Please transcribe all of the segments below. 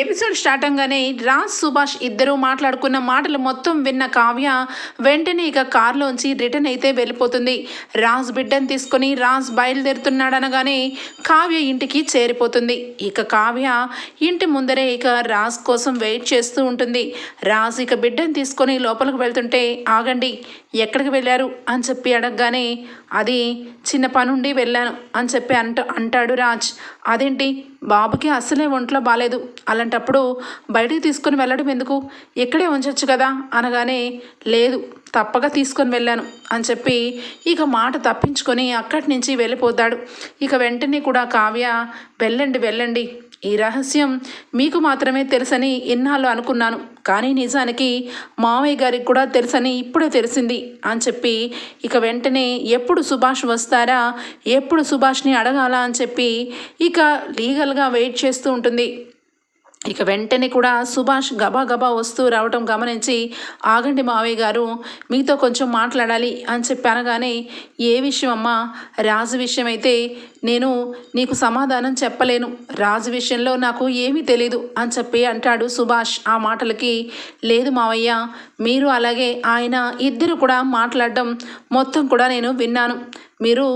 Episode start అవగానే రాజ్ సుభాష్ ఇద్దరూ మాట్లాడుకున్న మాటలు మొత్తం విన్న కావ్య వెంటనే ఇక కారులోంచి రిటర్న్ అయితే వెళ్ళిపోతుంది. రాజ్ బిడ్డను తీసుకొని రాజ్ బయలుదేరుతున్నాడనగానే కావ్య ఇంటికి చేరిపోతుంది. ఇక కావ్య ఇంటి ముందరే ఇక రాజ్ కోసం వెయిట్ చేస్తూ ఉంటుంది. రాజ్ ఇక బిడ్డను తీసుకొని లోపలికి వెళ్తుంటే ఆగండి ఎక్కడికి వెళ్ళారు? అని చెప్పి అడగగానే అది చిన్న పనుండి వెళ్ళాను అని చెప్పి అంట అంటాడు రాజ్. అదేంటి? బాబుకి అస్సలే ఒంట్లో బాగాలేదు అలాంటప్పుడు బయటికి తీసుకొని వెళ్ళడం ఎందుకు? ఇక్కడే ఉంచొచ్చు కదా? అనగానే లేదు తప్పగా తీసుకొని వెళ్ళాను అని చెప్పి ఇక మాట తప్పించుకొని అక్కడి నుంచి వెళ్ళిపోతాడు. ఇక వెంటనే కూడా కావ్య వెళ్ళండి వెళ్ళండి ఈ రహస్యం మీకు మాత్రమే తెలుసని ఇన్నాళ్ళు అనుకున్నాను. కానీ నిజానికి మావయ్య గారికి కూడా తెలుసని ఇప్పుడే తెలిసింది అని చెప్పి ఇక వెంటనే ఎప్పుడు సుభాష్ వస్తారా ఎప్పుడు సుభాష్ని అడగాల అని చెప్పి ఇక లీగల్ లీగల్గా వెయిట్ చేస్తూ ఉంటుంది. ఇక వెంటనే కూడా సుభాష్ గబా గబా వస్తూ రావటం గమనించి ఆగండి మావయ్య గారు మీతో కొంచెం మాట్లాడాలి అని చెప్పి అనగానే ఏ విషయం అమ్మా రాజు విషయం అయితే నేను నీకు సమాధానం చెప్పలేను. రాజు విషయంలో నాకు ఏమీ తెలీదు అని చెప్పి అంటాడు సుభాష్ ఆ మాటలకి. లేదు మావయ్య మీరు అలాగే ఆయన ఇద్దరు కూడా మాట్లాడడం మొత్తం కూడా నేను విన్నాను. మీరు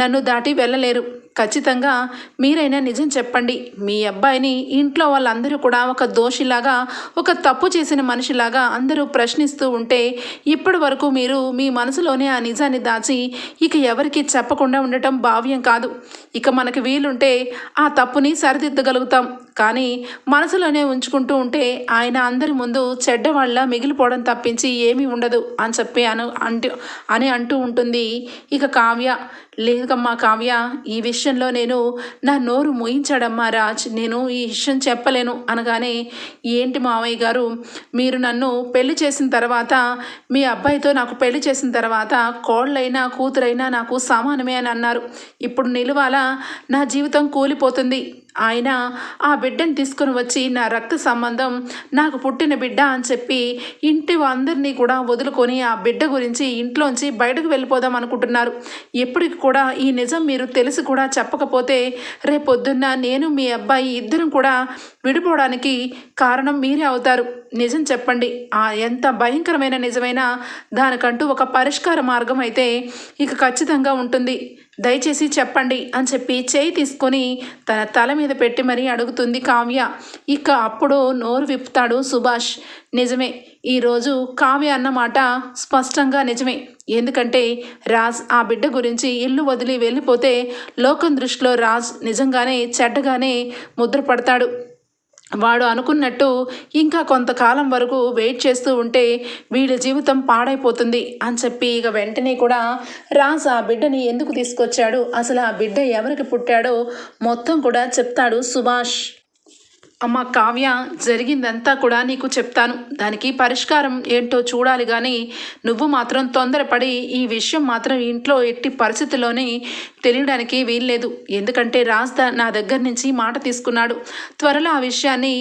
నన్ను దాటి వెళ్ళలేరు. ఖచ్చితంగా మీరైనా నిజం చెప్పండి. మీ అబ్బాయిని ఇంట్లో వాళ్ళందరూ కూడా ఒక దోషిలాగా ఒక తప్పు చేసిన మనిషిలాగా అందరూ ప్రశ్నిస్తూ ఉంటే ఇప్పటి వరకు మీరు మీ మనసులోనే ఆ నిజాన్ని దాచి ఇక ఎవరికి చెప్పకుండా ఉండటం భావ్యం కాదు. ఇక మనకి వీలుంటే ఆ తప్పుని సరిదిద్దగలుగుతాం. కానీ మనసులోనే ఉంచుకుంటూ ఉంటే ఆయన అందరి ముందు చెడ్డవాళ్ళ మిగిలిపోవడం తప్పించి ఏమీ ఉండదు అని చెప్పి అను అంటూ అని అంటూ ఉంటుంది. ఇక కావ్య లేదమ్మా కావ్య ఈ విషయంలో నేను నా నోరు మోయించాడమ్మా రాజ్ నేను ఈ విషయం చెప్పలేను అనగానే ఏంటి మావయ్య గారు మీరు నన్ను పెళ్ళి చేసిన తర్వాత మీ అబ్బాయితో నాకు పెళ్ళి చేసిన తర్వాత కోళ్ళైనా కూతురైనా నాకు సమానమే అని అన్నారు. ఇప్పుడు నిలువాల నా జీవితం కూలిపోతుంది. ఆయన ఆ బిడ్డను తీసుకొని వచ్చి నా రక్త సంబంధం నాకు పుట్టిన బిడ్డ అని చెప్పి ఇంటి అందరినీ కూడా వదులుకొని ఆ బిడ్డ గురించి ఇంట్లోంచి బయటకు వెళ్ళిపోదాం అనుకుంటున్నారు. ఎప్పటికి కూడా ఈ నిజం మీరు తెలిసి కూడా చెప్పకపోతే రేపొద్దున్న నేను మీ అబ్బాయి ఇద్దరం కూడా విడిపోవడానికి కారణం మీరే అవుతారు. నిజం చెప్పండి. ఆ ఎంత భయంకరమైన నిజమైన దానికంటూ ఒక పరిష్కార మార్గం అయితే ఇక ఖచ్చితంగా ఉంటుంది. దయచేసి చెప్పండి అని చెప్పి చేయి తీసుకొని తన తల మీద పెట్టి మరీ అడుగుతుంది కావ్య. ఇక అప్పుడు నోరు విప్పుతాడు సుభాష్. నిజమే ఈరోజు కావ్య అన్నమాట స్పష్టంగా నిజమే. ఎందుకంటే రాజ్ ఆ బిడ్డ గురించి ఇల్లు వదిలి వెళ్ళిపోతే లోకం దృష్టిలో రాజ్ నిజంగానే చెడ్డగానే ముద్రపడతాడు. వాడు అనుకున్నట్టు ఇంకా కొంతకాలం వరకు వెయిట్ చేస్తూ ఉంటే వీళ్ళ జీవితం పాడైపోతుంది అని చెప్పి ఇక వెంటనే కూడా రాజ్ ఆ బిడ్డని ఎందుకు తీసుకొచ్చాడు? అసలు ఆ బిడ్డ ఎవరికి పుట్టాడో మొత్తం కూడా చెప్తాడు సుభాష్. అమ్మ కావ్య జరిగిందంతా కూడా నీకు చెప్తాను. దానికి పరిష్కారం ఏంటో చూడాలి కానీ నువ్వు మాత్రం తొందరపడి ఈ విషయం మాత్రం ఇంట్లో ఎట్టి పరిస్థితిలోనే తెలియడానికి వీల్లేదు. ఎందుకంటే రాజ్ నా దగ్గర నుంచి మాట తీసుకున్నాడు. త్వరలో ఆ విషయాన్ని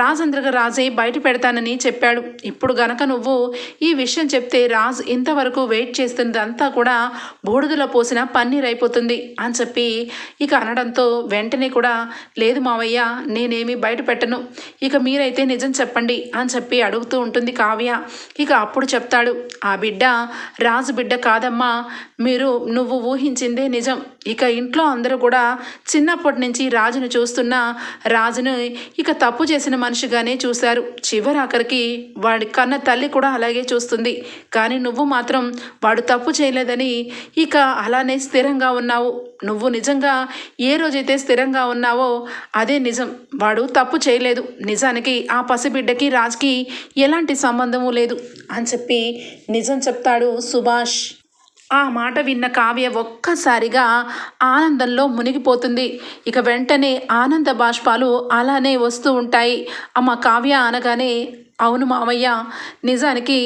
రాజేంద్ర రాజే బయట పెడతానని చెప్పాడు. ఇప్పుడు గనక నువ్వు ఈ విషయం చెప్తే రాజ్ ఇంతవరకు వెయిట్ చేస్తున్నదంతా కూడా బూడిదలో పోసిన పన్నీర్ అయిపోతుంది అని చెప్పి ఇక అనడంతో వెంటనే కూడా లేదు మావయ్య నేనేమి బయట పెట్టను. ఇక మీరైతే నిజం చెప్పండి అని చెప్పి అడుగుతూ ఉంటుంది కావ్య. ఇక అప్పుడు చెప్తాడు ఆ బిడ్డ రాజు బిడ్డ కాదమ్మా. మీరు నువ్వు ఊహించిందే నిజం. ఇక ఇంట్లో అందరూ కూడా చిన్నప్పటి నుంచి రాజును చూస్తున్న రాజును ఇక తప్పు చేసిన మనిషిగానే చూశారు. చివరాఖరికి వాడి కన్న తల్లి కూడా అలాగే చూస్తుంది. కానీ నువ్వు మాత్రం వాడు తప్పు చేయలేదని ఇక అలానే స్థిరంగా ఉన్నావు. నువ్వు నిజంగా ఏ రోజైతే స్థిరంగా ఉన్నావో అదే నిజం. వాడు తప్పు తప్పు చేయలేదు. నిజానికి ఆ పసిబిడ్డకి రాజ్కి ఎలాంటి సంబంధము లేదు అని చెప్పి నిజం చెప్తాడు సుభాష్. ఆ మాట విన్న కావ్య ఒక్కసారిగా ఆనందంలో మునిగిపోతుంది. ఇక వెంటనే ఆనంద బాష్పాలు అలానే వస్తూ ఉంటాయి. అమ్మ కావ్య అనగానే అవును మావయ్య నిజానికి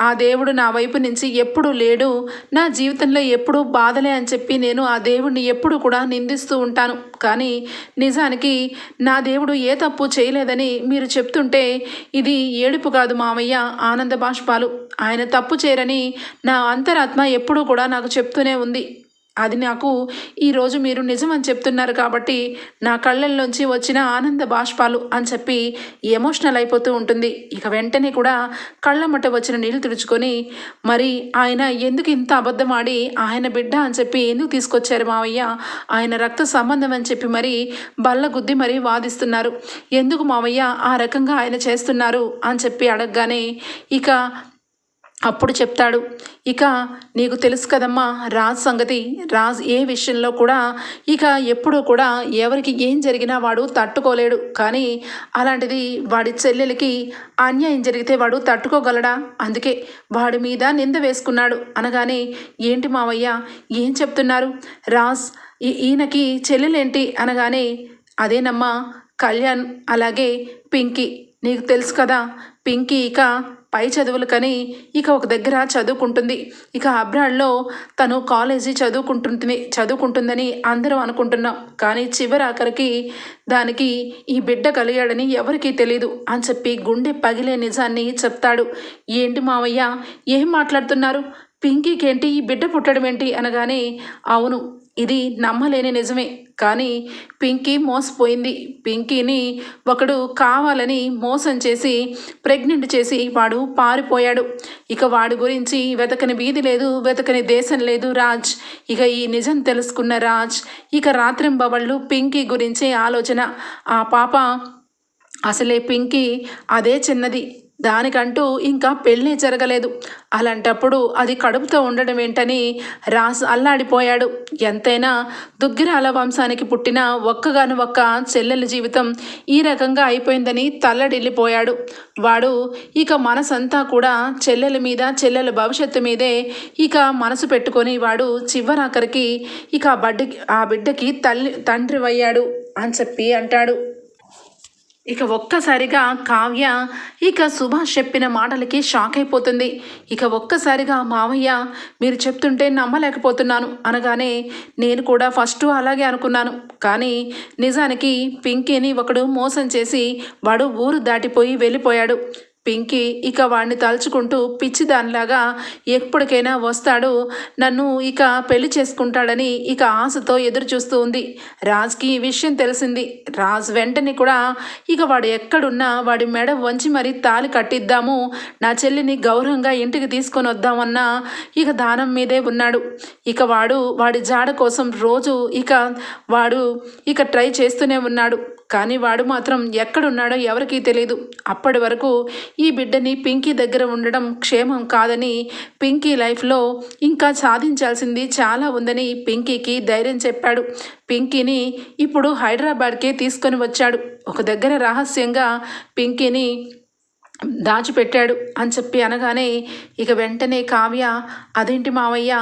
ఆ దేవుడు నా వైపు నుంచి ఎప్పుడూ లేడు నా జీవితంలో ఎప్పుడూ బాధలే అని చెప్పి నేను ఆ దేవుడిని ఎప్పుడు కూడా నిందిస్తూ ఉంటాను. కానీ నిజానికి నా దేవుడు ఏ తప్పు చేయలేదని మీరు చెప్తుంటే ఇది ఏడుపు కాదు మామయ్య ఆనంద బాష్పాలు. ఆయన తప్పు చేయరని నా అంతరాత్మ ఎప్పుడూ కూడా నాకు చెప్తూనే ఉంది. అది నాకు ఈరోజు మీరు నిజమని చెప్తున్నారు కాబట్టి నా కళ్ళల్లోంచి వచ్చిన ఆనంద బాష్పాలు అని చెప్పి ఎమోషనల్ అయిపోతూ ఉంటుంది. ఇక వెంటనే కూడా కళ్ళమట వచ్చిన నీళ్ళు తుడుచుకొని మరి ఆయన ఎందుకు ఇంత అబద్ధం ఆడి ఆయన బిడ్డ అని చెప్పి ఎందుకు తీసుకొచ్చారు మావయ్య? ఆయన రక్త సంబంధం అని చెప్పి మరి బల్ల గుద్ది మరీ వాదిస్తున్నారు. ఎందుకు మావయ్య ఆ రకంగా ఆయన చేస్తున్నారు? అని చెప్పి అడగగానే ఇక అప్పుడు చెప్తాడు ఇక నీకు తెలుసు కదమ్మా రాజ్ సంగతి. రాజ్ ఏ విషయంలో కూడా ఇక ఎప్పుడూ కూడా ఎవరికి ఏం జరిగినా వాడు తట్టుకోలేడు. కానీ అలాంటిది వాడి చెల్లెలకి అన్యాయం జరిగితే వాడు తట్టుకోగలడా? అందుకే వాడి మీద నింద వేసుకున్నాడు. అనగానే ఏంటి మావయ్య ఏం చెప్తున్నారు? రాజ్ ఈ- ఈయనకి చెల్లెలేంటి? అనగానే అదేనమ్మా కళ్యాణ్ అలాగే పింకీ. నీకు తెలుసు కదా పింకీ ఇక పై చదువులకని ఇక ఒక దగ్గర చదువుకుంటుంది. ఇక అబ్రాడ్లో తను కాలేజీ చదువుకుంటుంది చదువుకుంటుందని అందరం అనుకుంటున్నాం. కానీ చివరి ఆఖరికి దానికి ఈ బిడ్డ కలిగాడని ఎవరికీ తెలియదు అని చెప్పి గుండె పగిలే నిజాన్ని చెప్తాడు. ఏంటి మావయ్య? ఏం మాట్లాడుతున్నారు? పింకీకేంటి? ఈ బిడ్డ పుట్టడం ఏంటి అనగానే అవును ఇది నమ్మలేని నిజమే. కానీ పింకీ మోసపోయింది. పింకీని ఒకడు కావాలని మోసం చేసి ప్రెగ్నెంట్ చేసి వాడు పారిపోయాడు. ఇక వాడి గురించి వెతకని వీధి లేదు వెతకని దేశం లేదు రాజ్. ఇక ఈ నిజం తెలుసుకున్న రాజ్ ఇక రాత్రింబవళ్ళు పింకీ గురించే ఆలోచన. ఆ పాప అసలే పింకీ అదే చిన్నది. దానికంటూ ఇంకా పెళ్ళి జరగలేదు. అలాంటప్పుడు అది కడుపుతో ఉండడం ఏంటని రాస్ అల్లాడిపోయాడు. ఎంతైనా దుగ్గిరాల వంశానికి పుట్టిన ఒక్కగాను ఒక్క చెల్లెల జీవితం ఈ రకంగా అయిపోయిందని తల్లడిల్లిపోయాడు. వాడు ఇక మనసంతా కూడా చెల్లెల మీద చెల్లెల భవిష్యత్తు మీదే ఇక మనసు పెట్టుకొని వాడు చివరాఖరికి ఇక ఆ బడ్డకి ఆ బిడ్డకి తల్లి తండ్రి అయ్యాడు అని చెప్పి అంటాడు. ఇక ఒక్కసారిగా కావ్య ఇక సుభాష్ చెప్పిన మాటలకి షాక్ అయిపోతుంది. ఇక ఒక్కసారిగా మావయ్య మీరు చెప్తుంటే నమ్మలేకపోతున్నాను అనగానే నేను కూడా ఫస్ట్ అలాగే అనుకున్నాను. కానీ నిజానికి పింకీని ఒకడు మోసం చేసి వాడు ఊరు దాటిపోయి వెళ్ళిపోయాడు. పింకీ ఇక వాడిని తలుచుకుంటూ పిచ్చి దానిలాగా ఎప్పటికైనా వస్తాడు. నన్ను ఇక పెళ్ళి చేసుకుంటాడని ఇక ఆశతో ఎదురు చూస్తూ ఉంది. రాజ్కి ఈ విషయం తెలిసింది. రాజ్ వెంటనే కూడా ఇక వాడు ఎక్కడున్నా వాడి మెడ వంచి మరీ తాలి కట్టిద్దాము. నా చెల్లిని గౌరవంగా ఇంటికి తీసుకొని వద్దామన్నా ఇక దానం మీదే ఉన్నాడు. ఇక వాడు వాడి జాడ కోసం రోజు ఇక వాడు ఇక ట్రై చేస్తూనే ఉన్నాడు. కానీ వాడు మాత్రం ఎక్కడున్నాడో ఎవరికీ తెలియదు అప్పటి వరకు ఈ బిడ్డని పింకీ దగ్గర ఉండడం క్షేమం కాదని పింకీ లైఫ్లో ఇంకా సాధించాల్సింది చాలా ఉందని పింకీకి ధైర్యం చెప్పాడు. పింకీని ఇప్పుడు హైదరాబాద్కే తీసుకొని వచ్చాడు. ఒక దగ్గర రహస్యంగా పింకీని దాచిపెట్టాడు అని చెప్పి అనగానే ఇక వెంటనే కావ్య అదేంటి మావయ్య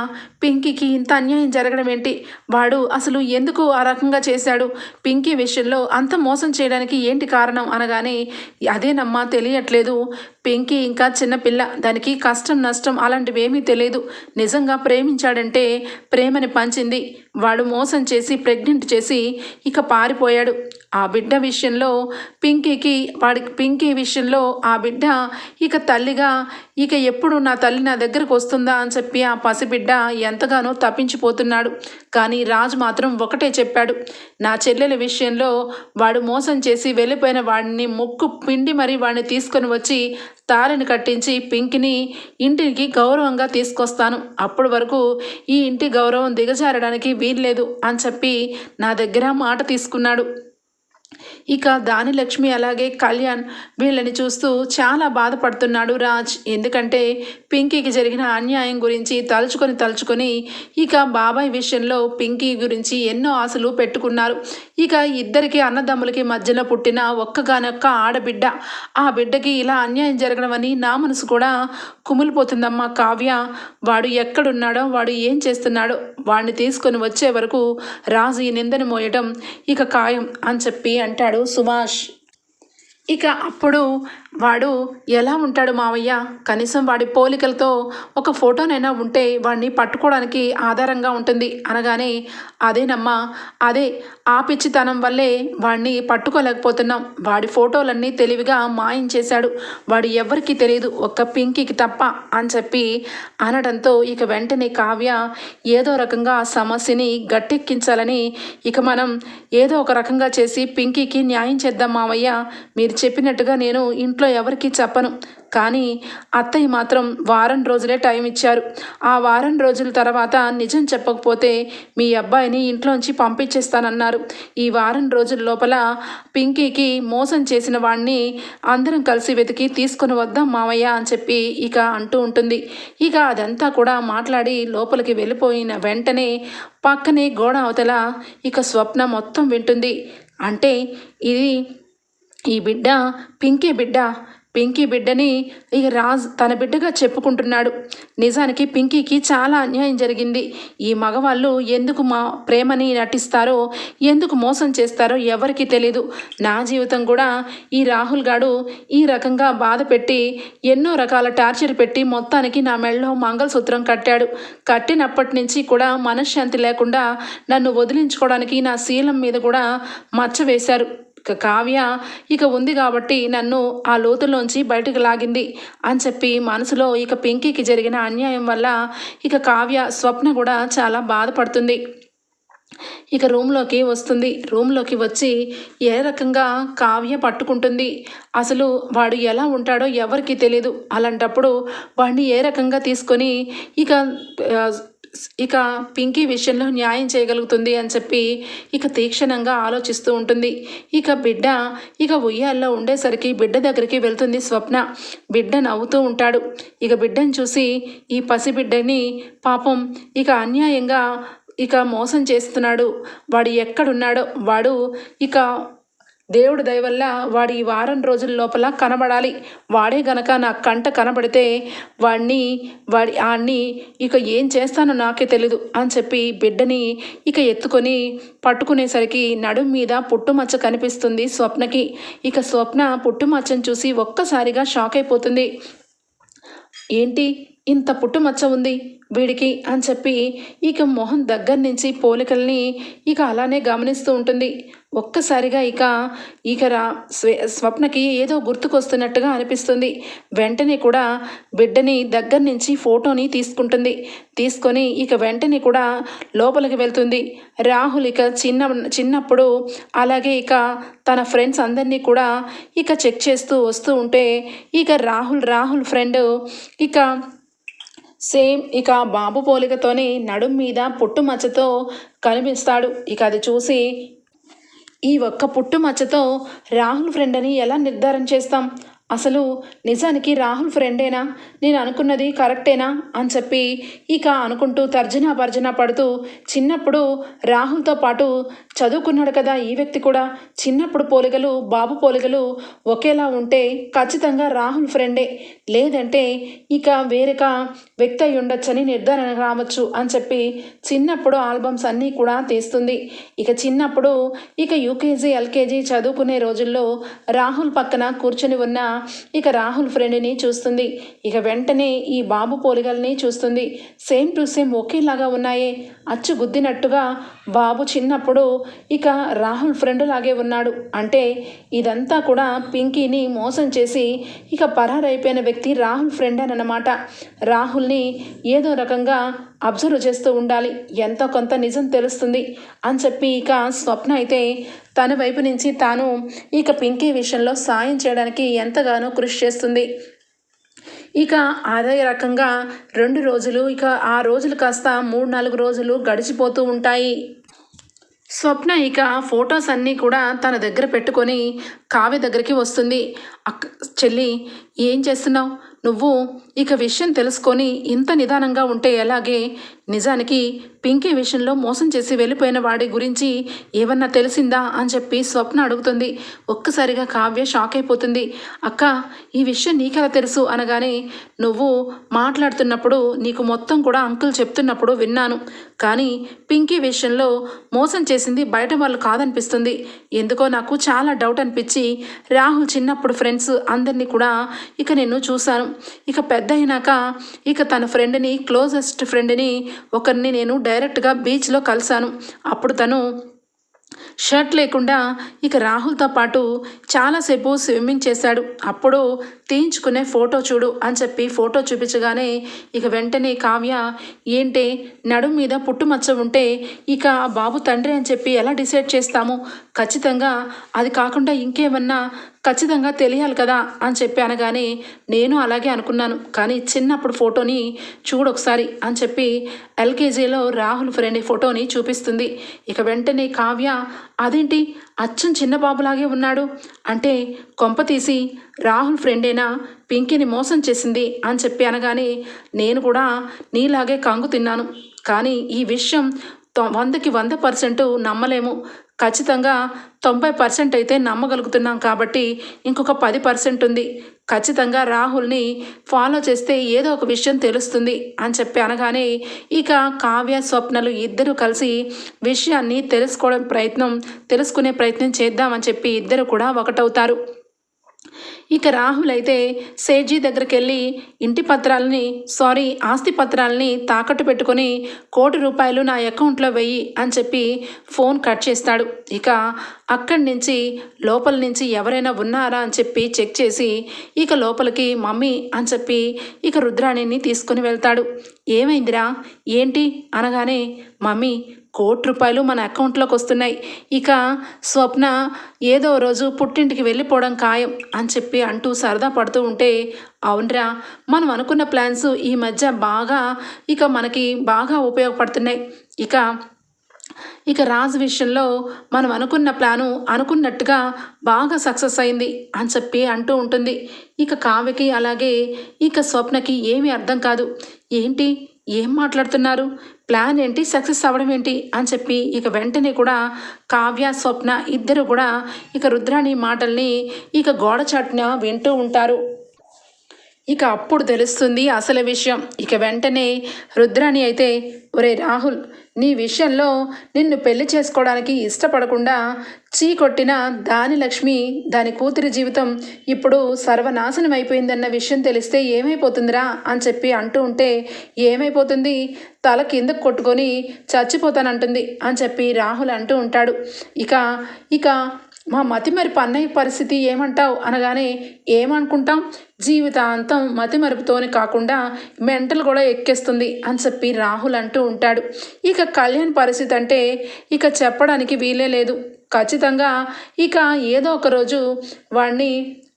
పింకీకి ఇంత అన్యాయం జరగడం ఏంటి? వాడు అసలు ఎందుకు ఆ రకంగా చేశాడు? పింకీ విషయంలో అంత మోసం చేయడానికి ఏంటి కారణం? అనగానే అదేనమ్మా తెలియట్లేదు. పింకీ ఇంకా చిన్నపిల్ల దానికి కష్టం నష్టం అలాంటివి ఏమీ తెలియదు నిజంగా ప్రేమించాడంటే ప్రేమని పంచింది. వాడు మోసం చేసి ప్రెగ్నెంట్ చేసి ఇక పారిపోయాడు. ఆ బిడ్డ విషయంలో పింకీకి వాడి పింకీ విషయంలో ఆ బిడ్డ ఇక తల్లిగా ఇక ఎప్పుడు నా తల్లి నా దగ్గరకు వస్తుందా? అని చెప్పి ఆ పసిబిడ్డ ఎంతగానో తప్పించిపోతున్నాడు. కానీ రాజు మాత్రం ఒకటే చెప్పాడు. నా చెల్లెల విషయంలో వాడు మోసం చేసి వెళ్ళిపోయిన వాడిని ముక్కు పిండి మరీ వాడిని తీసుకొని వచ్చి తాళిని కట్టించి పింకిని ఇంటికి గౌరవంగా తీసుకొస్తాను. అప్పటి వరకు ఈ ఇంటి గౌరవం దిగజారడానికి వీల్లేదు అని చెప్పి నా దగ్గర మాట తీసుకున్నాడు. ఇక దాని లక్ష్మి అలాగే కళ్యాణ్ వీళ్ళని చూస్తూ చాలా బాధపడుతున్నాడు రాజ్. ఎందుకంటే పింకీకి జరిగిన అన్యాయం గురించి తలుచుకొని తలుచుకొని ఇక బాబాయ్ విషయంలో పింకీ గురించి ఎన్నో ఆశలు పెట్టుకున్నారు. ఇక ఇద్దరికి అన్నదమ్ములకి మధ్యలో పుట్టిన ఒక్కగానొక్క ఆడబిడ్డ. ఆ బిడ్డకి ఇలా అన్యాయం జరగడం అని నా మనసు కూడా కుమిలిపోతుందమ్మా కావ్య. వాడు ఎక్కడున్నాడో వాడు ఏం చేస్తున్నాడో వాడిని తీసుకొని వచ్చే వరకు రాజు ఈ నిందను మోయడం ఇక ఖాయం అని చెప్పి అంటాడు. సుభాష్. ఇక అప్పుడు వాడు ఎలా ఉంటాడు మావయ్య? కనీసం వాడి పోలికలతో ఒక ఫోటోనైనా ఉంటే వాడిని పట్టుకోవడానికి ఆధారంగా ఉంటుంది అనగానే అదేనమ్మా అదే ఆ పిచ్చితనం వల్లే వాడిని పట్టుకోలేకపోతున్నాం. వాడి ఫోటోలన్నీ తెలివిగా మాయించేశాడు వాడు ఎవరికీ తెలియదు ఒక్క పింకీకి తప్ప అని చెప్పి అనడంతో ఇక వెంటనే కావ్య ఏదో రకంగా సమస్యని గట్టెక్కించాలని ఇక మనం ఏదో ఒక రకంగా చేసి పింకీకి న్యాయం చేద్దాం మావయ్య. మీరు చెప్పినట్టుగా నేను ఇంట్లో ఎవరికీ చెప్పను. కానీ అత్తయ్య మాత్రం వారం రోజులే టైం ఇచ్చారు. ఆ వారం రోజుల తర్వాత నిజం చెప్పకపోతే మీ అబ్బాయిని ఇంట్లోంచి పంపించేస్తానన్నారు. ఈ వారం రోజుల లోపల పింకీకి మోసం చేసిన వాడిని అందరం కలిసి వెతికి తీసుకొని వద్దాం మావయ్య అని చెప్పి ఇక అంటూ ఉంటుంది. ఇక అదంతా కూడా మాట్లాడి లోపలికి వెళ్ళిపోయిన వెంటనే పక్కనే గోడ అవతల ఇక స్వప్న మొత్తం వింటుంది. అంటే ఇది ఈ బిడ్డ పింకీ బిడ్డ పింకీ బిడ్డని ఇక రాజ్ తన బిడ్డగా చెప్పుకుంటున్నాడు. నిజానికి పింకీకి చాలా అన్యాయం జరిగింది. ఈ మగవాళ్ళు ఎందుకు మా ప్రేమని నటిస్తారో ఎందుకు మోసం చేస్తారో ఎవరికీ తెలీదు. నా జీవితం కూడా ఈ రాహుల్ గాడు ఈ రకంగా బాధ పెట్టి ఎన్నో రకాల టార్చర్ పెట్టి మొత్తానికి నా మెళ్ళలో మంగళసూత్రం కట్టాడు. కట్టినప్పటి నుంచి కూడా మనశ్శాంతి లేకుండా నన్ను వదిలించుకోవడానికి నా శీలం మీద కూడా మచ్చ వేశారు. కావ్య ఇక ఉంది కాబట్టి నన్ను ఆ లోతులోంచి బయటకు లాగింది అని చెప్పి మనసులో ఇక పింకీకి జరిగిన అన్యాయం వల్ల ఇక కావ్య స్వప్న కూడా చాలా బాధపడుతుంది. ఇక రూమ్లోకి వస్తుంది. రూమ్లోకి వచ్చి ఏ రకంగా కావ్య పట్టుకుంటుంది? అసలు వాడు ఎలా ఉంటాడో ఎవరికీ తెలియదు అలాంటప్పుడు వాడిని ఏ రకంగా తీసుకొని ఇక ఇక పింకీ విషయంలో న్యాయం చేయగలుగుతుంది అని చెప్పి ఇక తీక్షణంగా ఆలోచిస్తూ ఉంటుంది. ఇక బిడ్డ ఇక ఉయ్యాల్లో ఉండేసరికి బిడ్డ దగ్గరికి వెళ్తుంది స్వప్న. బిడ్డ నవ్వుతూ ఉంటాడు. ఇక బిడ్డను చూసి ఈ పసిబిడ్డని పాపం ఇక అన్యాయంగా ఇక మోసం చేస్తున్నాడు. వాడు ఎక్కడున్నాడో వాడు ఇక దేవుడు దయవల్ల వాడు ఈ వారం రోజుల లోపల కనబడాలి. వాడే గనక నా కంట కనబడితే వాడిని వాడి ఆడిని ఇక ఏం చేస్తానో నాకే తెలీదు అని చెప్పి బిడ్డని ఇక ఎత్తుకొని పట్టుకునేసరికి నడుం మీద పుట్టుమచ్చ కనిపిస్తుంది స్వప్నకి. ఇక స్వప్న పుట్టుమచ్చను చూసి ఒక్కసారిగా షాక్ అయిపోతుంది. ఏంటి ఇంత పుట్టుమచ్చ ఉంది? వీడికి అని చెప్పి ఇక మొహం దగ్గర నుంచి పోలికల్ని ఇక అలానే గమనిస్తూ ఉంటుంది. ఒక్కసారిగా ఇక ఇక రా స్వప్నకి ఏదో గుర్తుకొస్తున్నట్టుగా అనిపిస్తుంది. వెంటనే కూడా బిడ్డని దగ్గర నుంచి ఫోటోని తీసుకుంటుంది. తీసుకొని ఇక వెంటనే కూడా లోపలికి వెళ్తుంది. రాహుల్ ఇక చిన్న చిన్నప్పుడు అలాగే ఇక తన ఫ్రెండ్స్ అందరినీ కూడా ఇక చెక్ చేస్తూ వస్తూ ఉంటే ఇక రాహుల్ రాహుల్ ఫ్రెండ్ ఇక సేమ్ ఇక బాబు పోలికతోని నడుం మీద పుట్టుమచ్చతో కనిపిస్తాడు. ఇక అది చూసి ఈ ఒక్క పుట్టుమచ్చతో రాహుల్ ఫ్రెండ్ అని ఎలా నిర్ధారణ చేస్తాం? అసలు నిజానికి రాహుల్ ఫ్రెండేనా? నేను అనుకున్నది కరెక్టేనా? అని చెప్పి ఇక అనుకుంటూ తర్జన భర్జన పడుతూ చిన్నప్పుడు రాహుల్తో పాటు చదువుకున్నాడు కదా ఈ వ్యక్తి కూడా. చిన్నప్పుడు పోలికలు బాబు పోలికలు ఒకేలా ఉంటే ఖచ్చితంగా రాహుల్ ఫ్రెండే. లేదంటే ఇక వేరొక వ్యక్తి అయి ఉండొచ్చని నిర్ధారణ రావచ్చు అని చెప్పి చిన్నప్పుడు ఆల్బమ్స్ అన్నీ కూడా తీస్తుంది. ఇక చిన్నప్పుడు ఇక యూకేజీ ఎల్కేజీ చదువుకునే రోజుల్లో రాహుల్ పక్కన కూర్చొని ఉన్న ఇక రాహుల్ ఫ్రెండ్ని చూస్తుంది. ఇక వెంటనే ఈ బాబు పోలికల్ని చూస్తుంది. సేమ్ టు సేమ్ ఒకేలాగా ఉన్నాయే. అచ్చు గుద్దినట్టుగా బాబు చిన్నప్పుడు ఇక రాహుల్ ఫ్రెండ్ లాగే ఉన్నాడు. అంటే ఇదంతా కూడా పింకీని మోసం చేసి ఇక పరారైపోయిన వ్యక్తి రాహుల్ ఫ్రెండ్ అని అన్నమాట రాహుల్ని ఏదో రకంగా అబ్జర్వ్ చేస్తూ ఉండాలి. ఎంతో కొంత నిజం తెలుస్తుంది అని చెప్పి ఇక స్వప్న అయితే తన వైపు నుంచి తాను ఇక పింకీ విషయంలో సాయం చేయడానికి ఎంతగానో కృషి చేస్తుంది. ఇక అదే రకంగా రెండు రోజులు ఇక ఆ రోజులు కాస్త మూడు నాలుగు రోజులు గడిచిపోతూ ఉంటాయి. స్వప్న ఇక ఫొటోస్ అన్నీ కూడా తన దగ్గర పెట్టుకొని కావ్య దగ్గరికి వస్తుంది. అక్క చెల్లి ఏం చేస్తున్నావు? నువ్వు ఇక విషయం తెలుసుకొని ఇంత నిదానంగా ఉంటే ఎలాగే? నిజానికి పింకీ విషయంలో మోసం చేసి వెళ్ళిపోయిన వాడి గురించి ఏమన్నా తెలిసిందా అని చెప్పి స్వప్న అడుగుతుంది. ఒక్కసారిగా కావ్య షాక్ అయిపోతుంది. అక్క ఈ విషయం నీకెలా తెలుసు? అనగానే నువ్వు మాట్లాడుతున్నప్పుడు నీకు మొత్తం కూడా అంకుల్ చెప్తున్నప్పుడు విన్నాను. కానీ పింకీ విషయంలో మోసం చేసింది బయట వాళ్ళు కాదనిపిస్తుంది. ఎందుకో నాకు చాలా డౌట్ అనిపించి రాహుల్ చిన్నప్పుడు ఫ్రెండ్స్ అందరినీ కూడా ఇక నేను చూశాను. ఇక పెద్ద పెద్ద అయినాక ఇక తన ఫ్రెండ్ని క్లోజెస్ట్ ఫ్రెండ్ని ఒకరిని నేను డైరెక్ట్గా బీచ్లో కలిశాను. అప్పుడు తను షర్ట్ లేకుండా ఇక రాహుల్తో పాటు చాలాసేపు స్విమ్మింగ్ చేశాడు. అప్పుడు తీయించుకునే ఫోటో చూడు అని చెప్పి ఫోటో చూపించగానే ఇక వెంటనే కావ్య ఏంటి నడుం మీద పుట్టుమచ్చ ఉంటే ఇక ఆ బాబు తండ్రి అని చెప్పి ఎలా డిసైడ్ చేస్తాము? ఖచ్చితంగా అది కాకుండా ఇంకేమన్నా ఖచ్చితంగా తెలియాలి కదా? అని చెప్పి అనగానే నేను అలాగే అనుకున్నాను. కానీ చిన్నప్పుడు ఫోటోని చూడొకసారి అని చెప్పి ఎల్కేజీలో రాహుల్ ఫ్రెండ్ ఫోటోని చూపిస్తుంది. ఇక వెంటనే కావ్య అదేంటి? అచ్చం చిన్న బాబులాగే ఉన్నాడు. అంటే కొంప తీసి రాహుల్ ఫ్రెండేనా? పింకీని మోసం చేసింది అని చెప్పి అనగానే నేను కూడా నీలాగే కంగు తిన్నాను. కానీ ఈ విషయం వందకి వంద పర్సెంట్ నమ్మలేము. ఖచ్చితంగా తొంభై పర్సెంట్ అయితే నమ్మగలుగుతున్నాం కాబట్టి ఇంకొక పది పర్సెంట్ ఉంది. ఖచ్చితంగా రాహుల్ని ఫాలో చేస్తే ఏదో ఒక విషయం తెలుస్తుంది అని చెప్పి అనగానే ఇక కావ్య స్వప్నలు ఇద్దరు కలిసి విషయాన్ని తెలుసుకోవడం ప్రయత్నం తెలుసుకునే ప్రయత్నం చేద్దామని చెప్పి ఇద్దరు కూడా ఒకటవుతారు. ఇక రాహుల్ అయితే సేఠ్జీ దగ్గరికి వెళ్ళి ఇంటి పత్రాలని సారీ ఆస్తి పత్రాలని తాకట్టు పెట్టుకొని కోటి రూపాయలు నా అకౌంట్లో వెయ్యి అని చెప్పి ఫోన్ కట్ చేస్తాడు. ఇక అక్కడి నుంచి లోపల నుంచి ఎవరైనా ఉన్నారా అని చెప్పి చెక్ చేసి ఇక లోపలికి మమ్మీ అని చెప్పి ఇక రుద్రాణిని తీసుకొని వెళ్తాడు. ఏమైందిరా? ఏంటి? అనగానే మమ్మీ కోటి రూపాయలు మన అకౌంట్లోకి వస్తున్నాయి. ఇక స్వప్న ఏదో రోజు పుట్టింటికి వెళ్ళిపోవడం ఖాయం అని చెప్పి అంటూ సరదా పడుతూ ఉంటే అవునరా మనం అనుకున్న ప్లాన్స్ ఈ మధ్య బాగా ఇక మనకి బాగా ఉపయోగపడుతున్నాయి. ఇక ఇక రాజు విషయంలో మనం అనుకున్న ప్లాను అనుకున్నట్టుగా బాగా సక్సెస్ అయింది అని చెప్పి అంటూ ఉంటుంది. ఇక కావ్యకి అలాగే ఇక స్వప్నకి ఏమీ అర్థం కాదు. ఏంటి? ఏం మాట్లాడుతున్నారు? ప్లాన్ ఏంటి? సక్సెస్ అవ్వడం ఏంటి? అని చెప్పి ఇక వెంటనే కూడా కావ్య స్వప్న ఇద్దరు కూడా ఇక రుద్రాణి మాటల్ని ఇక గోడ చాటున వింటూ ఉంటారు. ఇక అప్పుడు తెలుస్తుంది అసలు విషయం. ఇక వెంటనే రుద్రాణి అయితే ఒరే రాహుల్ నీ విషయంలో నిన్ను పెళ్ళి చేసుకోవడానికి ఇష్టపడకుండా చీకొట్టిన దాని లక్ష్మి దాని కూతురి జీవితం ఇప్పుడు సర్వనాశనం అయిపోయిందన్న విషయం తెలిస్తే ఏమైపోతుందిరా అని చెప్పి అంటూ ఉంటే ఏమైపోతుంది? తల కిందకు కొట్టుకొని చచ్చిపోతానంటుంది అని చెప్పి రాహుల్ అంటూ ఉంటాడు. ఇక ఇక మా మతిమరుపు అన్నయ్య పరిస్థితి ఏమంటావు? అనగానే ఏమనుకుంటాం? జీవితాంతం మతిమరుపుతోని కాకుండా మెంటల్ కూడా ఎక్కేస్తుంది అని చెప్పి రాహుల్ అంటూ ఉంటాడు. ఇక కళ్యాణ్ పరిస్థితి అంటే ఇక చెప్పడానికి వీలే లేదు. ఖచ్చితంగా ఇక ఏదో ఒక రోజు వాడిని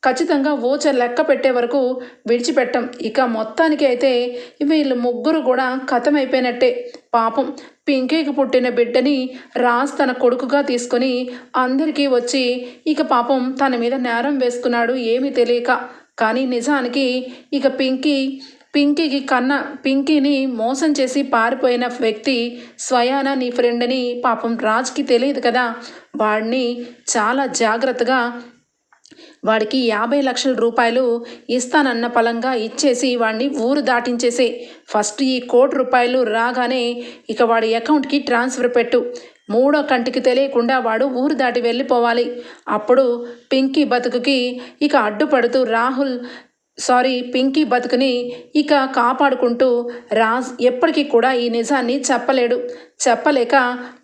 ఖచ్చితంగా ఓచర్ లెక్క పెట్టే వరకు విడిచిపెట్టం. ఇక మొత్తానికి అయితే వీళ్ళు ముగ్గురు కూడా కథమైపోయినట్టే. పాపం పింకీకి పుట్టిన బిడ్డని రాజ్ తన కొడుకుగా తీసుకొని అందరికీ వచ్చి ఇక పాపం తన మీద నేరం వేసుకున్నాడు ఏమీ తెలియక. కానీ నిజానికి ఇక పింకీ పింకీకి కన్నా పింకీని మోసం చేసి పారిపోయిన వ్యక్తి స్వయాన నీ ఫ్రెండ్ అని పాపం రాజ్కి తెలియదు కదా. వాడిని చాలా జాగ్రత్తగా వాడికి యాభై లక్షల రూపాయలు ఇస్తానన్న పలంగా ఇచ్చేసి వాడిని ఊరు దాటించేసే. ఫస్ట్ ఈ కోటి రూపాయలు రాగానే ఇక వాడి అకౌంట్కి ట్రాన్స్ఫర్ పెట్టు. మూడో కంటికి తెలియకుండా వాడు ఊరు దాటి వెళ్ళిపోవాలి. అప్పుడు పింకీ బతుకుకి ఇక అడ్డుపడుతూ రాహుల్ సారీ పింకీ బతుకుని ఇక కాపాడుకుంటూ రాజ్ ఎప్పటికీ కూడా ఈ నిజాన్ని చెప్పలేడు. చెప్పలేక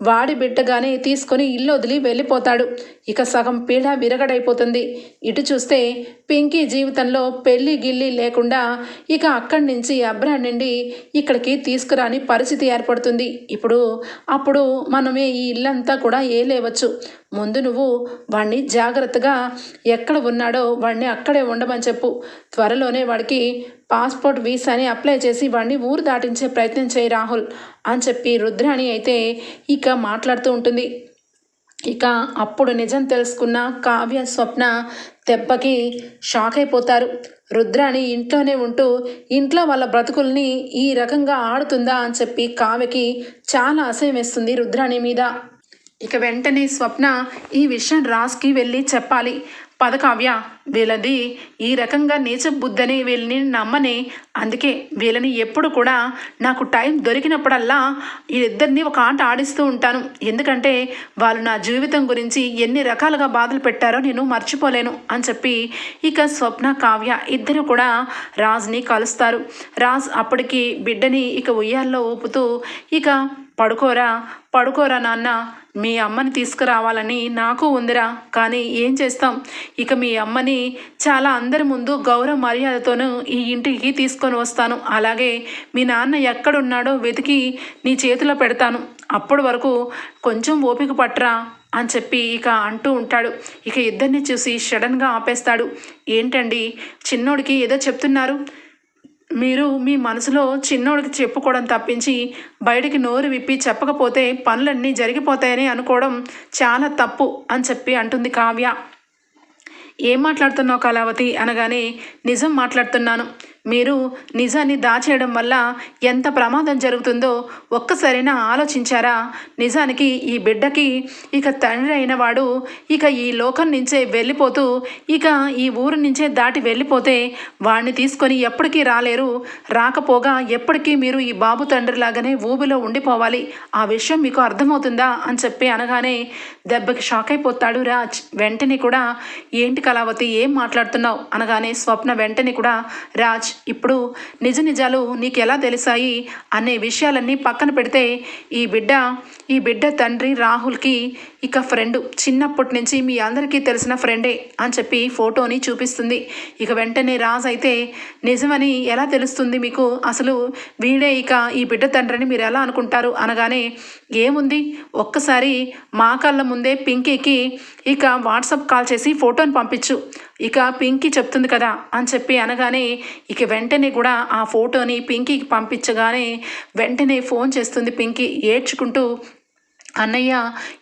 వాడి బిడ్డగానే తీసుకొని ఇల్లు వదిలి వెళ్ళిపోతాడు. ఇక సగం పీడ విరగడైపోతుంది. ఇటు చూస్తే పింకీ జీవితంలో పెళ్ళి గిల్లి లేకుండా ఇక అక్కడి నుంచి అబ్రాడ్ నుండి ఇక్కడికి తీసుకురాని పరిస్థితి ఏర్పడుతుంది. ఇప్పుడు అప్పుడు మనమే ఈ ఇల్లంతా కూడా ఏలేవచ్చు. ముందు నువ్వు వాణ్ణి జాగ్రత్తగా ఎక్కడ ఉన్నాడో వాణ్ణి అక్కడే ఉండమని చెప్పు. త్వరలోనే వాడికి పాస్పోర్ట్ వీసాని అప్లై చేసి వాడిని ఊరు దాటించే ప్రయత్నం చేయి రాహుల్ అని చెప్పి రుద్రాణి అయితే ఇక మాట్లాడుతూ ఉంటుంది. ఇక అప్పుడు నిజం తెలుసుకున్న కావ్య స్వప్న దెబ్బకి షాక్ అయిపోతారు. రుద్రాణి ఇంట్లోనే ఉంటూ ఇంట్లో వాళ్ళ బ్రతుకుల్ని ఈ రకంగా ఆడుతుందా అని చెప్పి కావ్యకి చాలా అసహ్యం వేస్తుంది రుద్రాణి మీద. ఇక వెంటనే స్వప్న ఈ విషయం రాస్కి వెళ్ళి చెప్పాలి. పదకావ్య వీళ్ళది ఈ రకంగా నీచ బుద్ధని వీళ్ళని నమ్మని. అందుకే వీళ్ళని ఎప్పుడు కూడా నాకు టైం దొరికినప్పుడల్లా వీళ్ళిద్దరిని ఒక ఆట ఆడిస్తూ ఉంటాను. ఎందుకంటే వాళ్ళు నా జీవితం గురించి ఎన్ని రకాలుగా బాధలు పెట్టారో నేను మర్చిపోలేను అని చెప్పి ఇక స్వప్న కావ్య ఇద్దరు కూడా రాజ్ని కలుస్తారు. రాజ్ అప్పటికి బిడ్డని ఇక ఉయ్యాల్లో ఊపుతూ ఇక పడుకోరా పడుకోరా నాన్న మీ అమ్మని తీసుకురావాలని నాకు ఉందిరా. కానీ ఏం చేస్తాం? ఇక మీ అమ్మని చాలా అందరి ముందు గౌరవ మర్యాదతోనూ ఈ ఇంటికి తీసుకొని వస్తాను. అలాగే మీ నాన్న ఎక్కడున్నాడో వెతికి నీ చేతిలో పెడతాను. అప్పటి వరకు కొంచెం ఓపిక పట్టరా అని చెప్పి ఇక అంటూ ఉంటాడు. ఇక ఇద్దరిని చూసి సడన్గా ఆపేస్తాడు. ఏంటండి? చిన్నోడికి ఏదో చెప్తున్నారు. మీరు మీ మనసులో చిన్నోడికి చెప్పుకోవడం తప్పించి బయటికి నోరు విప్పి చెప్పకపోతే పనులన్నీ జరిగిపోతాయని అనుకోవడం చాలా తప్పు అని చెప్పి అంటుంది కావ్య. ఏం మాట్లాడుతున్నావు కళావతి? అనగానే నిజం మాట్లాడుతున్నాను. మీరు నిజాన్ని దాచేయడం వల్ల ఎంత ప్రమాదం జరుగుతుందో ఒక్కసారైనా ఆలోచించారా? నిజానికి ఈ బిడ్డకి ఇక తండ్రి అయిన వాడు ఇక ఈ లోకం నుంచే వెళ్ళిపోతూ ఇక ఈ ఊరు నుంచే దాటి వెళ్ళిపోతే వాడిని తీసుకొని ఎప్పటికీ రాలేరు. రాకపోగా ఎప్పటికీ మీరు ఈ బాబు తండ్రిలాగానే ఊబిలో ఉండిపోవాలి. ఆ విషయం మీకు అర్థమవుతుందా? అని చెప్పి అనగానే దెబ్బకి షాక్ అయిపోతాడు రాజ్. వెంటనే కూడా ఏంటి కళావతి ఏం మాట్లాడుతున్నావు? అనగానే స్వప్న వెంటనే కూడా రాజ్ ఇప్పుడు నిజ నిజాలు నీకు ఎలా తెలిసాయి అనే విషయాలన్నీ పక్కన పెడితే ఈ బిడ్డ ఈ బిడ్డ తండ్రి రాహుల్కి ఇక ఫ్రెండ్ చిన్నప్పటి నుంచి మీ అందరికీ తెలిసిన ఫ్రెండే అని చెప్పి ఫోటోని చూపిస్తుంది. ఇక వెంటనే రాజ్ అయితే నిజమని ఎలా తెలుస్తుంది మీకు? అసలు వీడే ఇక ఈ బిడ్డ తండ్రిని మీరు ఎలా అనుకుంటారు? అనగానే ఏముంది? ఒక్కసారి మా కళ్ళ ముందే పింకీకి ఇక వాట్సాప్ కాల్ చేసి ఫోటోని పంపించు. ఇక పింకీ చెప్తుంది కదా అని చెప్పి అనగానే ఇక వెంటనే కూడా ఆ ఫోటోని పింకీకి పంపించగానే వెంటనే ఫోన్ చేస్తుంది పింకీ ఏడ్చుకుంటూ అన్నయ్య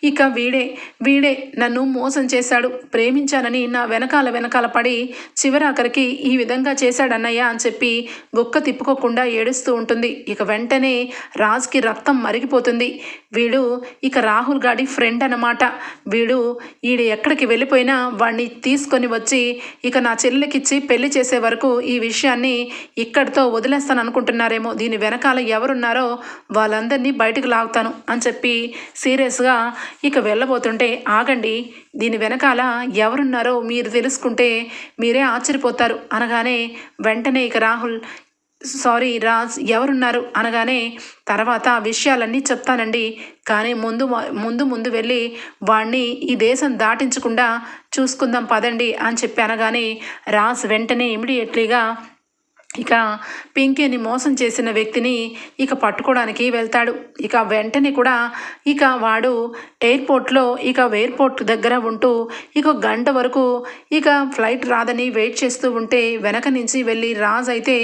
ఇక వీడే వీడే నన్ను మోసం చేశాడు. ప్రేమించానని నా వెనకాల వెనకాల పడి చివరాఖరికి ఈ విధంగా చేశాడు అన్నయ్య అని చెప్పి బొక్క తిప్పుకోకుండా ఏడుస్తూ ఉంటుంది. ఇక వెంటనే రాజ్కి రక్తం మరిగిపోతుంది. వీడు ఇక రాహుల్ గాడి ఫ్రెండ్ అన్నమాట. వీడు వీడు ఎక్కడికి వెళ్ళిపోయినా వాడిని తీసుకొని వచ్చి ఇక నా చెల్లెకిచ్చి పెళ్ళి చేసే వరకు ఈ విషయాన్ని ఇక్కడితో వదిలేస్తాను అనుకుంటున్నారేమో దీని వెనకాల ఎవరున్నారో వాళ్ళందరినీ బయటకు లాగుతాను అని చెప్పి సీరియస్గా ఇక వెళ్ళబోతుంటే ఆగండి దీని వెనకాల ఎవరున్నారో మీరు తెలుసుకుంటే మీరే ఆశ్చర్యపోతారు అనగానే వెంటనే ఇక రాహుల్ సారీ రాజ్ ఎవరున్నారు? అనగానే తర్వాత విషయాలన్నీ చెప్తానండి. కానీ ముందు ముందు ముందు వెళ్ళి వాణ్ణి ఈ దేశం దాటించకుండా చూసుకుందాం పదండి అని చెప్పి అనగానే రాజ్ వెంటనే ఇమీడియట్లీగా ఇక పింకీని మోసం చేసిన వ్యక్తిని ఇక పట్టుకోవడానికి వెళ్తాడు. ఇక వెంటనే కూడా ఇక వాడు ఎయిర్పోర్ట్లో ఇక ఎయిర్పోర్ట్ దగ్గర ఉంటూ ఇక గంట వరకు ఇక ఫ్లైట్ రాదని వెయిట్ చేస్తూ ఉంటే వెనక నుంచి వెళ్ళి రాజ్ అయితే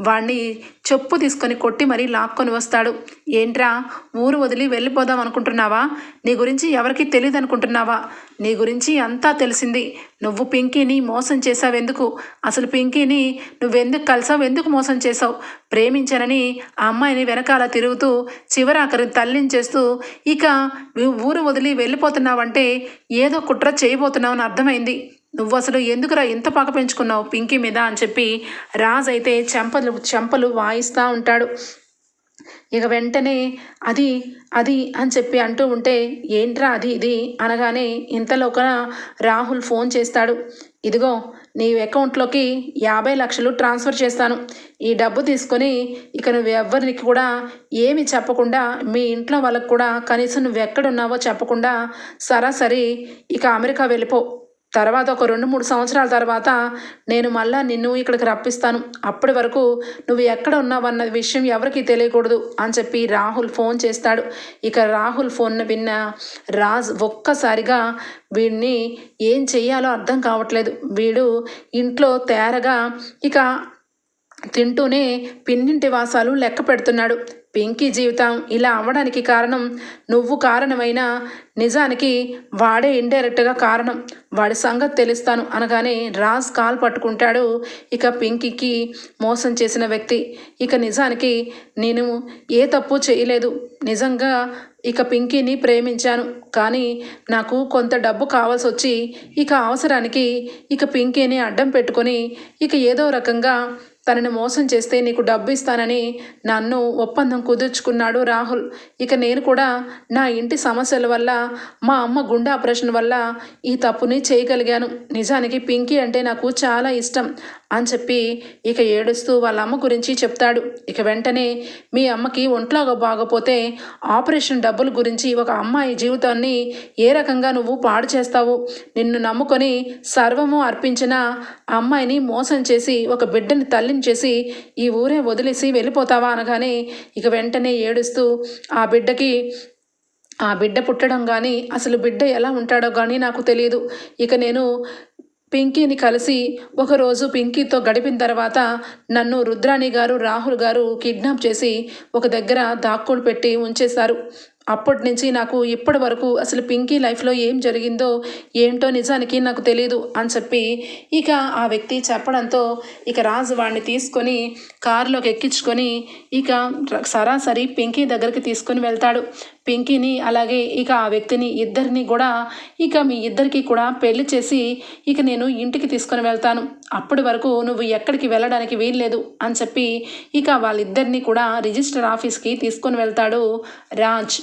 వాడిని చెప్పు తీసుకొని కొట్టి మరీ లాక్కొని వస్తాడు. ఏంట్రా ఊరు వదిలి వెళ్ళిపోదాం అనుకుంటున్నావా? నీ గురించి ఎవరికి తెలియదు అనుకుంటున్నావా నీ గురించి అంతా తెలిసింది. నువ్వు పింకీని మోసం చేసావెందుకు అసలు పింకీని నువ్వెందుకు కలిసావు? ఎందుకు మోసం చేసావు ప్రేమించానని ఆ అమ్మాయిని వెనకాల తిరుగుతూ చివరాఖరి తల్లించేస్తూ ఇక ఊరు వదిలి వెళ్ళిపోతున్నావంటే ఏదో కుట్ర చేయబోతున్నావు అని అర్థమైంది. నువ్వు అసలు ఎందుకురా ఇంత పాక పెంచుకున్నావు పింకీ మీద అని చెప్పి రాజ్ అయితే చెంపలు చెంపలు వాయిస్తూ ఉంటాడు. ఇక వెంటనే అది అది అని చెప్పి అంటూ ఉంటే ఏంట్రా అది ఇది అనగానే ఇంతలోక రాహుల్ ఫోన్ చేస్తాడు. ఇదిగో నీ అకౌంట్లోకి యాభై లక్షలు ట్రాన్స్ఫర్ చేస్తాను. ఈ డబ్బు తీసుకొని ఇక నువ్వు ఎవరికి కూడా ఏమి చెప్పకుండా మీ ఇంట్లో వాళ్ళకు కూడా కనీసం నువ్వు ఎక్కడున్నావో చెప్పకుండా సరాసరి ఇక అమెరికా వెళ్ళిపో. తర్వాత ఒక రెండు మూడు సంవత్సరాల తర్వాత నేను మళ్ళా నిన్ను ఇక్కడికి రప్పిస్తాను. అప్పటి వరకు నువ్వు ఎక్కడ ఉన్నావన్న విషయం ఎవరికి తెలియకూడదు అని చెప్పి రాహుల్ ఫోన్ చేస్తాడు. ఇక రాహుల్ ఫోన్ను విన్న రాజ్ ఒక్కసారిగా వీడిని ఏం చెయ్యాలో అర్థం కావట్లేదు. వీడు ఇంట్లో తేరగా ఇక తింటూనే పిన్నింటి వాసాలు లెక్క పెడుతున్నాడు. పింకీ జీవితం ఇలా అవ్వడానికి కారణం నువ్వు కారణమైన నిజానికి వాడే ఇండైరెక్ట్గా కారణం. వాడి సంగతి తెలుస్తాను అనగానే రాజ్ కాల్ పట్టుకుంటాడు. ఇక పింకీకి మోసం చేసిన వ్యక్తి. ఇక నిజానికి నేను ఏ తప్పు చేయలేదు. నిజంగా ఇక పింకీని ప్రేమించాను. కానీ నాకు కొంత డబ్బు కావాల్సి వచ్చి ఇక అవసరానికి ఇక పింకీని అడ్డం పెట్టుకొని ఇక ఏదో రకంగా తనని మోసం చేస్తే నీకు డబ్బు ఇస్తానని నన్ను ఒప్పందం కుదుర్చుకున్నాడు రాహుల్. ఇక నేను కూడా నా ఇంటి సమస్యల వల్ల మా అమ్మ గుండె ఆపరేషన్ వల్ల ఈ తప్పుని చేయగలిగాను. నిజానికి పింకీ అంటే నాకు చాలా ఇష్టం. అని చెప్పి ఇక ఏడుస్తూ వాళ్ళ అమ్మ గురించి చెప్తాడు. ఇక వెంటనే మీ అమ్మకి ఒంట్లో బాగపోతే ఆపరేషన్ డబ్బుల గురించి ఒక అమ్మాయి జీవితాన్ని ఏ రకంగా నువ్వు పాడు చేస్తావు? నిన్ను నమ్ముకొని సర్వము అర్పించిన అమ్మాయిని మోసం చేసి ఒక బిడ్డని తల్లిని చేసి ఈ ఊరే వదిలేసి వెళ్ళిపోతావా అనగానే ఇక వెంటనే ఏడుస్తూ ఆ బిడ్డకి ఆ బిడ్డ పుట్టడం కానీ అసలు బిడ్డ ఎలా ఉంటాడో కానీ నాకు తెలియదు ఇక నేను పింకీని కలిసి ఒకరోజు పింకీతో గడిపిన తర్వాత నన్ను రుద్రాణి గారు రాహుల్ గారు కిడ్నాప్ చేసి ఒక దగ్గర దాక్కుడు పెట్టి ఉంచేశారు. అప్పటి నుంచి నాకు ఇప్పటి వరకు అసలు పింకీ లైఫ్లో ఏం జరిగిందో ఏంటో నిజానికి నాకు తెలియదు అని చెప్పి ఇక ఆ వ్యక్తి చెప్పడంతో ఇక రాజు వాడిని తీసుకొని కారులోకి ఎక్కించుకొని ఇక సరాసరి పింకీ దగ్గరికి తీసుకొని వెళ్తాడు. పింకీని అలాగే ఇక ఆ వ్యక్తిని ఇద్దరిని కూడా ఇక మీ ఇద్దరికి కూడా పెళ్ళి చేసి ఇక నేను ఇంటికి తీసుకొని వెళ్తాను. అప్పటి వరకు నువ్వు ఎక్కడికి వెళ్ళడానికి వీల్లేదు అని చెప్పి ఇక వాళ్ళిద్దరిని కూడా రిజిస్టర్ ఆఫీస్కి తీసుకొని వెళ్తాడు రాజ్.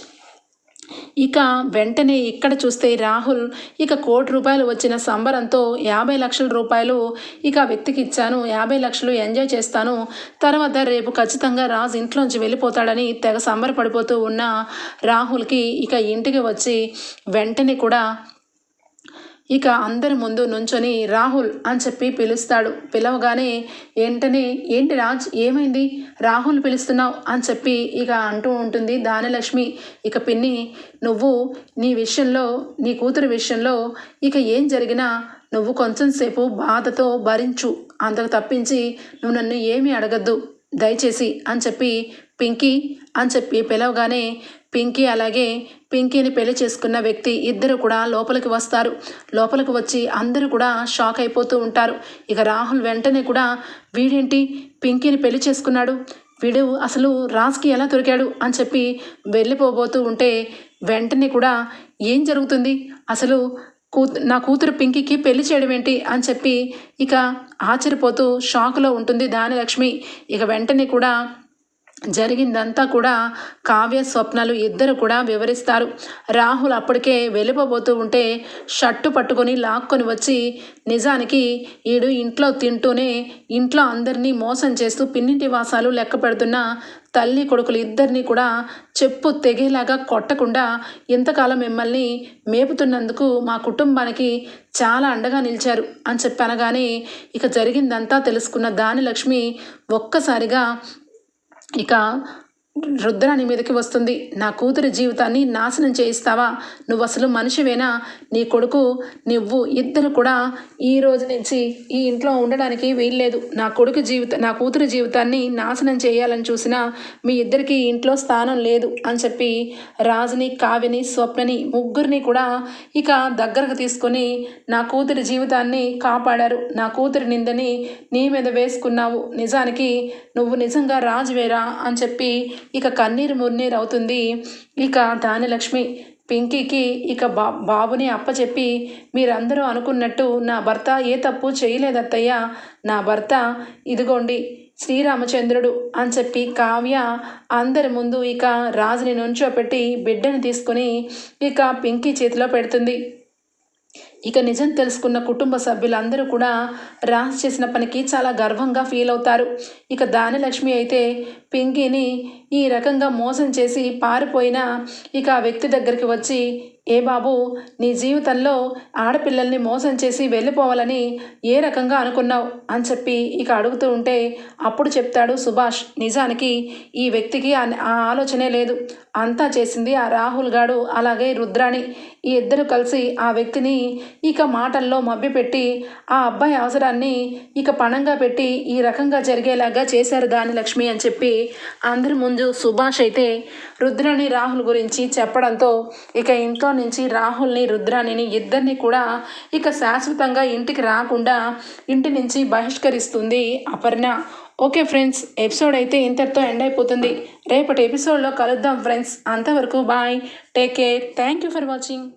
ఇక వెంటనే ఇక్కడ చూస్తే రాహుల్ ఇక కోటి రూపాయలు వచ్చిన సంబరంతో యాభై లక్షల రూపాయలు ఇక ఆ వ్యక్తికి ఇచ్చాను యాభై లక్షలు ఎంజాయ్ చేస్తాను. తర్వాత రేపు ఖచ్చితంగా రాజు ఇంట్లోంచి వెళ్ళిపోతాడని తెగ సంబరపడిపోతూ ఉన్న రాహుల్కి ఇక ఇంటికి వచ్చి వెంటనే కూడా ఇక అందరి ముందు నుంచొని రాహుల్ అని చెప్పి పిలుస్తాడు. పిలవగానే వెంటనే ఏంటి రాజ్ ఏమైంది? రాహుల్ పిలుస్తున్నావు అని చెప్పి ఇక అంటూ ఉంటుంది దానలక్ష్మి ఇక పిన్ని నువ్వు నీ విషయంలో నీ కూతురు విషయంలో ఇక ఏం జరిగినా నువ్వు కొంచెం సేపు బాధతో భరించు. అంతకు తప్పించి నువ్వు నన్ను ఏమీ అడగద్దు. దయచేసి అని చెప్పి పింకీ అని చెప్పి పిలవగానే పింకీ అలాగే పింకీని పెళ్ళి చేసుకున్న వ్యక్తి ఇద్దరు కూడా లోపలికి వస్తారు. లోపలికి వచ్చి అందరూ కూడా షాక్ అయిపోతూ ఉంటారు. ఇక రాహుల్ వెంటనే కూడా వీడేంటి? పింకీని పెళ్ళి చేసుకున్నాడు. వీడు అసలు రాజ్కి ఎలా దొరికాడు? అని చెప్పి వెళ్ళిపోబోతూ ఉంటే వెంటనే కూడా ఏం జరుగుతుంది? అసలు కూ నా కూతురు పింకీకి పెళ్ళి చేయడం ఏంటి? అని చెప్పి ఇక ఆశ్చర్యపోతూ షాక్లో ఉంటుంది దానిలక్ష్మి ఇక వెంటనే కూడా జరిగిందంతా కూడా కావ్య స్వప్నాలు ఇద్దరు కూడా వివరిస్తారు. రాహుల్ అప్పటికే వెళ్ళిపోబోతూ ఉంటే షట్టు పట్టుకొని లాక్కొని వచ్చి నిజానికి ఈడు ఇంట్లో తింటూనే ఇంట్లో అందరినీ మోసం చేస్తూ పిన్నింటి వాసాలు లెక్క పెడుతున్న తల్లి కొడుకులు ఇద్దరిని కూడా చెప్పు తెగేలాగా కొట్టకుండా ఇంతకాలం మిమ్మల్ని మేపుతున్నందుకు మా కుటుంబానికి చాలా అండగా నిలిచారు అని చెప్పి అనగానే ఇక జరిగిందంతా తెలుసుకున్న దానిలక్ష్మి ఒక్కసారిగా ఇక రుద్రాని మీదకి వస్తుంది. నా కూతురి జీవితాన్ని నాశనం చేయిస్తావా? నువ్వు అసలు మనిషివేనా? నీ కొడుకు నువ్వు ఇద్దరు కూడా ఈ రోజు నుంచి ఈ ఇంట్లో ఉండడానికి వీల్లేదు. నా కొడుకు జీవిత నా కూతురి జీవితాన్ని నాశనం చేయాలని చూసినా మీ ఇద్దరికి ఇంట్లో స్థానం లేదు అని చెప్పి రాజుని కావ్యని స్వప్నని ముగ్గురిని కూడా ఇక దగ్గరకు తీసుకొని నా కూతురి జీవితాన్ని కాపాడారు. నా కూతురి నిందని నీ మీద వేసుకున్నావు. నిజానికి నువ్వు నిజంగా రాజువేరా అని చెప్పి ఇక కన్నీరు మున్నీరు అవుతుంది. ఇక దానిలక్ష్మి పింకీకి ఇక బా బాబుని అప్పచెప్పి మీరందరూ అనుకున్నట్టు నా భర్త ఏ తప్పు చేయలేదత్తయ్య. నా భర్త ఇదిగోండి శ్రీరామచంద్రుడు అని చెప్పి కావ్య అందరి ముందు ఇక రాజుని నుంచోపెట్టి బిడ్డని తీసుకుని ఇక పింకీ చేతిలో పెడుతుంది. ఇక నిజం తెలుసుకున్న కుటుంబ సభ్యులందరూ కూడా రాజ్ చేసిన పనికి చాలా గర్వంగా ఫీల్ అవుతారు. ఇక దానిలక్ష్మి అయితే పింకీని ఈ రకంగా మోసం చేసి పారిపోయిన ఇక ఆ వ్యక్తి దగ్గరికి వచ్చి ఏ బాబు నీ జీవితంలో ఆడపిల్లల్ని మోసం చేసి వెళ్ళిపోవాలని ఏ రకంగా అనుకున్నావు? అని చెప్పి ఇక అడుగుతూ ఉంటే అప్పుడు చెప్తాడు సుభాష్ నిజానికి ఈ వ్యక్తికి ఆ ఆ ఆలోచనే లేదు. అంతా చేసింది ఆ రాహుల్ గాడు. అలాగే రుద్రాణి. ఈ ఇద్దరు కలిసి ఆ వ్యక్తిని ఇక మాటల్లో మభ్యపెట్టి ఆ అబ్బాయి అవసరాన్ని ఇక పణంగా పెట్టి ఈ రకంగా జరిగేలాగా చేశారు దాని లక్ష్మి అని చెప్పి అందరి ముందు సుభాష్ అయితే రుద్రాణి రాహుల్ గురించి చెప్పడంతో ఇక ఇంట్లో నుంచి రాహుల్ని రుద్రాణిని ఇద్దరిని కూడా ఇక శాశ్వతంగా ఇంటికి రాకుండా ఇంటి నుంచి బహిష్కరిస్తుంది అపర్ణ. ఓకే ఫ్రెండ్స్ ఎపిసోడ్ అయితే ఇంతటితో ఎండ్ అయిపోతుంది. రేపటి ఎపిసోడ్లో కలుద్దాం ఫ్రెండ్స్. అంతవరకు bye. Take care. Thank you for watching.